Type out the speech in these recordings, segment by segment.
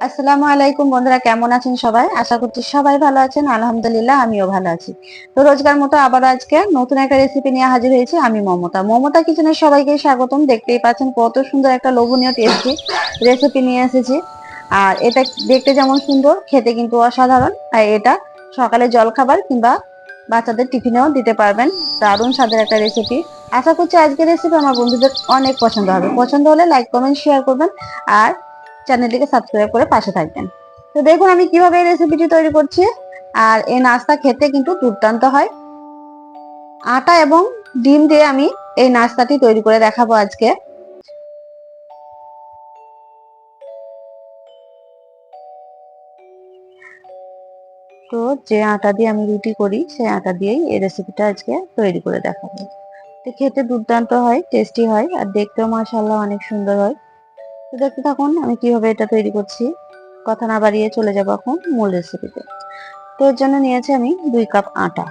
আসসালামু আলাইকুম বন্ধুরা, কেমন আছেন সবাই? আশা করছি সবাই ভালো আছেন। আলহামদুলিল্লাহ, আমিও ভালো আছি। তো রোজগার মতো আবার আজকে নতুন একটা রেসিপি নিয়ে হাজির হয়েছি আমি মমতা। মমতা কিচেনে সবাইকে স্বাগতম। দেখতেই পাচ্ছেন কত সুন্দর একটা লোভনীয় টেস্টি রেসিপি নিয়ে এসেছি। আর এটা দেখতে যেমন সুন্দর, খেতে কিন্তু অসাধারণ। আর এটা সকালে জলখাবার কিংবা বাচ্চাদের টিফিনেও দিতে পারবেন। দারুণ স্বাদের একটা রেসিপি আশা করছি আজকের রেসিপি আমার বন্ধুদের অনেক পছন্দ হবে। পছন্দ হলে লাইক কমেন্ট শেয়ার করবেন। আর চ্যানেলটিকে সাবস্ক্রাইব করে পাশে থাকবেন। তো দেখুন আমি কীভাবে এই রেসিপিটি তৈরি করছি। আর এই নাস্তা খেতে কিন্তু দুর্দান্ত হয়। আটা এবং ডিম দিয়ে আমি এই নাস্তাটি তৈরি করে দেখাবো আজকে। তো যে আটা দিয়ে আমি রুটি করি, সেই আটা দিয়েই এই রেসিপিটা আজকে তৈরি করে দেখাবো। তো খেতে দুর্দান্ত হয় টেস্টি হয়, আর দেখতেও মাশাআল্লাহ অনেক সুন্দর হয়। তো দেখতে থাকুন আমি কীভাবে এটা তৈরি করছি। কথা না বাড়িয়ে চলে যাব এখন মূল রেসিপিতে তো এর জন্য নিয়েছি আমি দুই কাপ আটা।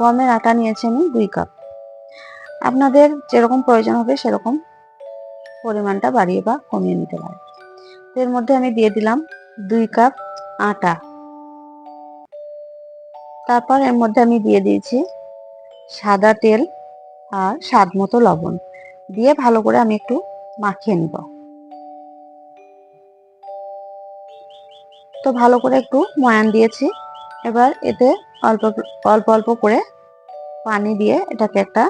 গমের আটা নিয়েছি আমি দুই কাপ আপনাদের যেরকম প্রয়োজন হবে সেরকম পরিমাণটা বাড়িয়ে বা কমিয়ে নিতে পারেন। এর মধ্যে আমি দিয়ে দিলাম দুই কাপ আটা। তারপর এর মধ্যে আমি দিয়ে দিয়েছি সাদা তেল আর স্বাদ মতো লবণ। দিয়ে ভালো করে আমি একটু মাখিয়ে নিব। তো ভালো করে একটু ময়ান দিয়েছি। এবার এতে অল্প অল্প অল্প করে পানি দিয়ে এটাকে একটা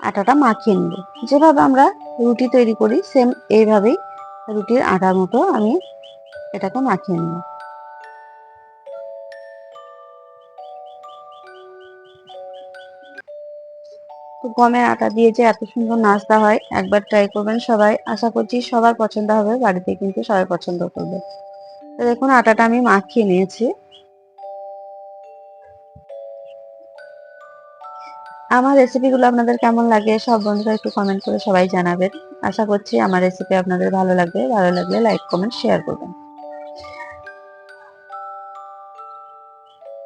আটাটা মাখিয়ে নিব। যেভাবে আমরা রুটি তৈরি করি, সেম এইভাবেই রুটির আটার মতো আমি এটাকে মাখিয়ে নিব। তো গমের আটা দিয়ে যে এত সুন্দর নাস্তা হয়, একবার ট্রাই করবেন সবাই। আশা করছি সবার পছন্দ হবে, বাড়িতে কিন্তু সবাই পছন্দ করবে। দেখুন, আটাটা আমি মাখিয়ে নিয়েছি। আমার রেসিপিগুলো আপনাদের কেমন লাগে, সব বন্ধুরা একটু কমেন্ট করে সবাই জানাবেন। আশা করছি আমার রেসিপি আপনাদের ভালো লাগবে। ভালো লাগলে লাইক কমেন্ট শেয়ার করবেন।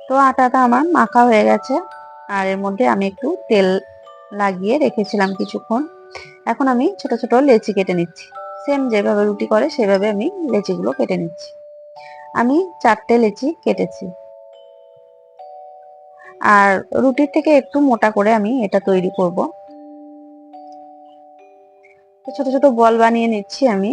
তো আটাটা আমার মাখা হয়ে গেছে। আর এর মধ্যে আমি একটু তেল লাগিয়ে রেখেছিলাম কিছুক্ষণ। এখন আমি ছোট ছোট লেচি কেটে নিচ্ছি। সেম যেভাবে রুটি করে, সেভাবে আমি লেচিগুলো কেটে নিচ্ছি। আমি চারটে লেচি কেটেছি। আর রুটির থেকে একটু মোটা করে আমি এটা তৈরি করব। ছোট ছোট বল বানিয়ে নিচ্ছি আমি।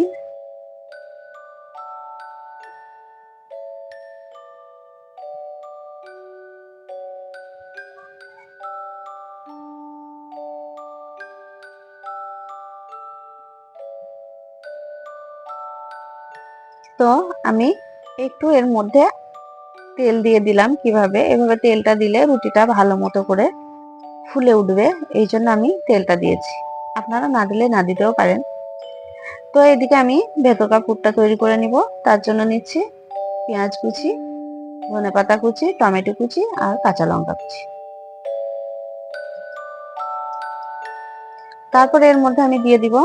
তো আমি একটু এর মধ্যে তেল দিয়ে দিলাম কীভাবে? এভাবে তেলটা দিলে রুটিটা ভালো মতো করে ফুলে উঠবে। এই জন্য আমি তেলটা দিয়েছি। আপনারা না দিলে না দিতেও পারেন। তো এদিকে আমি ভেতকা পুরটা তৈরি করে নিব। তার জন্য নিচ্ছি পেঁয়াজ কুচি ধনে পাতা কুচি, টমেটো কুচি আর কাঁচা লঙ্কা কুচি। তারপরে এর মধ্যে আমি দিয়ে দিব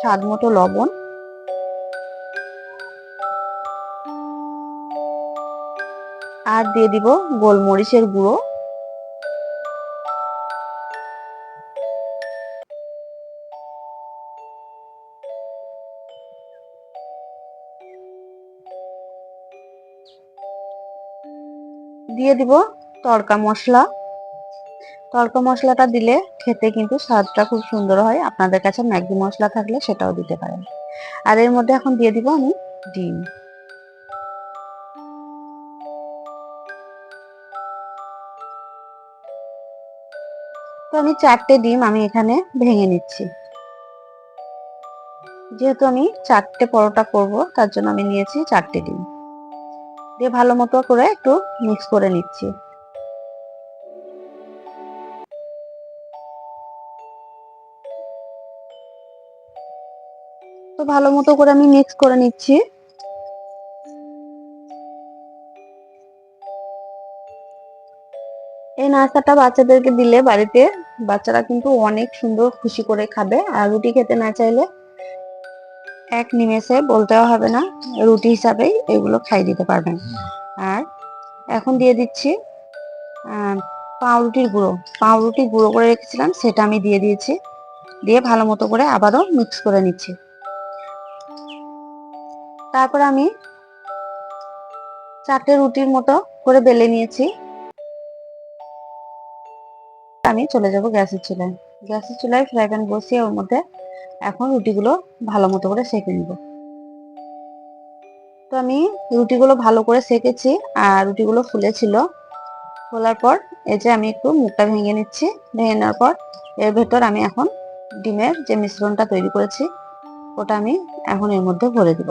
স্বাদ মতো লবণ। আর দিয়ে দিব গোলমরিচের গুঁড়ো। দিয়ে দিব তড়কা মশলা। তড়কা মশলাটা দিলে খেতে কিন্তু স্বাদটা খুব সুন্দর হয়। আপনাদের কাছে ম্যাগি মশলা থাকলে সেটাও দিতে পারেন। আর এর মধ্যে এখন দিয়ে দিব আমি ডিম। তো আমি চারটে ডিম আমি এখানে ভেঙে নিচ্ছি। যেহেতু আমি চারটে পরোটা করব, তার জন্য আমি নিয়েছি চারটে ডিম। দিয়ে ভালো মতো করে একটু মিক্স করে নিচ্ছি। তো ভালো মতো করে আমি মিক্স করে নিচ্ছি। এই নাস্তাটা বাচ্চাদেরকে দিলে বাড়িতে, বাচ্চারা কিন্তু অনেক সুন্দর খুশি করে খাবে। আর রুটি খেতে না চাইলে এক নিমেষে বলতেও হবে না, রুটি হিসাবেই এগুলো খাই দিতে পারবেন। আর এখন দিয়ে দিচ্ছি পাউরুটির গুঁড়ো। পাউরুটি গুঁড়ো করে রেখেছিলাম, সেটা আমি দিয়ে দিয়েছি। দিয়ে ভালো মতো করে আবারও মিক্স করে নিচ্ছি। তারপর আমি চারটে রুটির মতো করে বেলে নিয়েছি। আমি চলে যাব গ্যাসের চুলায়। গ্যাসের চুলায় ফ্রাই প্যান বসিয়ে ওর মধ্যে এখন রুটিগুলো ভালো মতো করে সেঁকে নিব। তো আমি রুটিগুলো ভালো করে সেঁকেছি আর রুটিগুলো ফুলেছিল। খোলার পর এই যে আমি একটু মুখটা ভেঙে নিচ্ছি। ভেঙে নেওয়ার পর এর ভেতর আমি এখন ডিমের যে মিশ্রণটা তৈরি করেছি, ওটা আমি এখন এর মধ্যে ভরে দিব।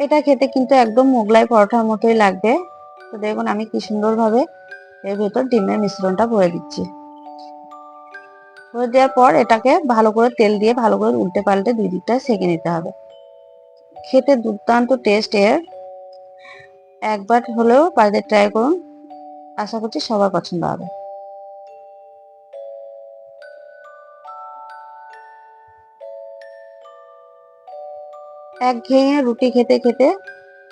এটা খেতে কিন্তু একদম মোগলাই পরোটার মতোই লাগবে। তো দেখুন আমি কি সুন্দরভাবে এর ভেতর ডিমের মিশ্রণটা ভরে দিচ্ছি। ভরে দেওয়ার পর এটাকে ভালো করে তেল দিয়ে ভালো করে উল্টে পাল্টে দুই দিকটা সেঁকে নিতে হবে। খেতে দুর্দান্ত টেস্ট এর। একবার হলেও বাড়িতে ট্রাই করুন। আশা করছি সবার পছন্দ হবে। এক ঘেয়ে রুটি খেতে খেতে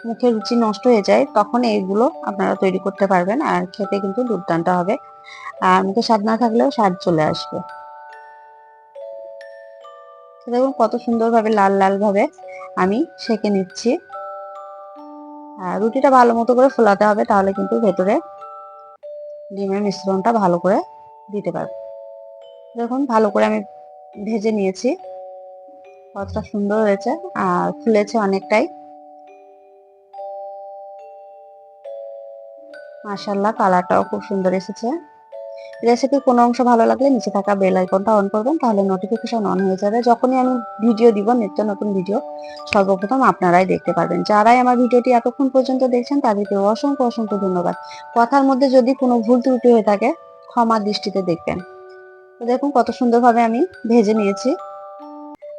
মুখে রুচি নষ্ট হয়ে যায়, তখন এইগুলো আপনারা তৈরি করতে পারবেন আর খেতে কিন্তু দুর্দান্ত হবে। আর মুখে স্বাদ না থাকলেও স্বাদ চলে আসবে। দেখুন কত সুন্দরভাবে, লাল লাল ভাবে আমি সেকে নিচ্ছি। আর রুটিটা ভালো মতো করে ফোলাতে হবে, তাহলে কিন্তু ভেতরে ডিমের মিশ্রণটা ভালো করে দিতে পারবে। দেখুন ভালো করে আমি ভেজে নিয়েছি। কতটা সুন্দর হয়েছে, আর ফুলেছে অনেকটাই। মাশাল্লাহ কালারটাও খুব সুন্দর এসেছে। রেসিপি কোনো অংশ ভালো লাগলে নিচে থাকা বেল আইকনটা অন করবেন, তাহলে নোটিফিকেশন অন হয়ে যাবে। যখনই আমি ভিডিও দিব, নিত্য নতুন ভিডিও সর্বপ্রথম আপনারাই দেখতে পারবেন। যারাই আমার ভিডিওটি এতক্ষণ পর্যন্ত দেখছেন, তাদেরকে অসংখ্য অসংখ্য ধন্যবাদ। কথার মধ্যে যদি কোনো ভুল ত্রুটি হয়ে থাকে, ক্ষমা দৃষ্টিতে দেখবেন। তো দেখুন কত সুন্দরভাবে আমি ভেজে নিয়েছি।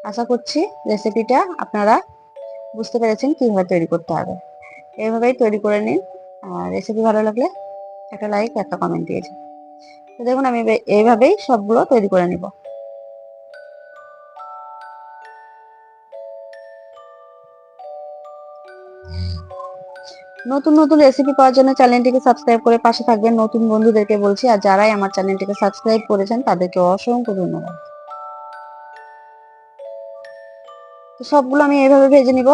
আশা করছি রেসিপিটা আপনারা বুঝতে পেরেছেন কীভাবে তৈরি করতে হবে। এইভাবেই তৈরি করে নিন। আর রেসিপি ভালো লাগলে একটা লাইক একটা কমেন্ট দিয়ে দিন তো দেখুন, আমি এইভাবেই সবগুলো তৈরি করে নিব। নতুন নতুন রেসিপি পাওয়ার জন্য চ্যানেলটিকে সাবস্ক্রাইব করে পাশে থাকবেন নতুন বন্ধুদেরকে বলছি, আর যারাই আমার চ্যানেলটিকে সাবস্ক্রাইব করেছেন, তাদেরকে অসংখ্য ধন্যবাদ। সবগুলো আমি এইভাবে ভেজে নিব।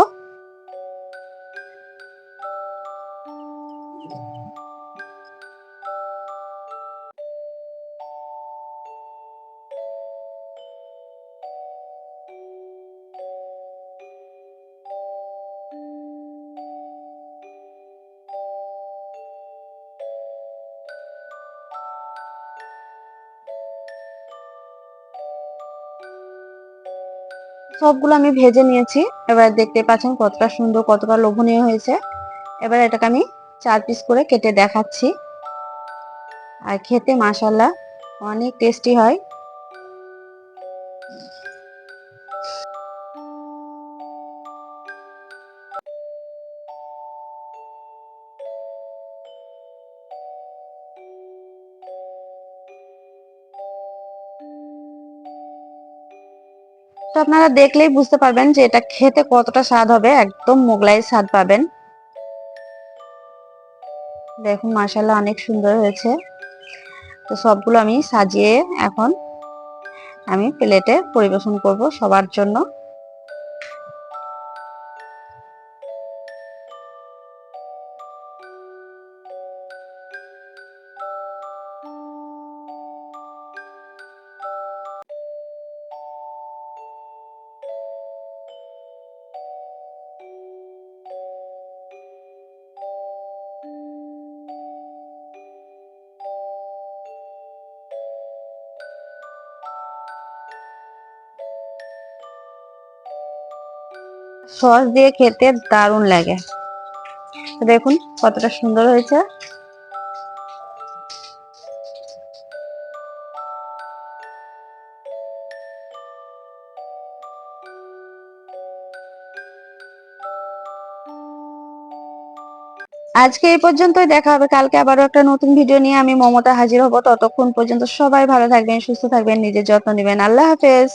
সবগুলো আমি ভেজে নিয়েছি। এবার দেখতে পাচ্ছেন কতটা সুন্দর, কতটা লোভনীয় হয়েছে। এবার এটাকে আমি চার পিস করে কেটে দেখাচ্ছি। আর খেতে মাসাল্লাহ অনেক টেস্টি হয়। আপনারা দেখলেই বুঝতে পারবেন যে এটা খেতে কতটা স্বাদ হবে, একদম মোগলাই স্বাদ পাবেন। দেখুন মাসাল্লাহ অনেক সুন্দর হয়েছে। তো সবগুলো আমি সাজিয়ে এখন আমি প্লেটে পরিবেশন করব সবার জন্য। সস দিয়ে খেতে দারুণ লাগে। দেখুন কতটা সুন্দর হয়েছে। আজকে এই পর্যন্তই, দেখা হবে কালকে আবারও একটা নতুন ভিডিও নিয়ে। আমি মমতা হাজির হব। ততক্ষণ পর্যন্ত সবাই ভালো থাকবেন, সুস্থ থাকবেন, নিজের যত্ন নেবেন। আল্লাহ হাফেজ।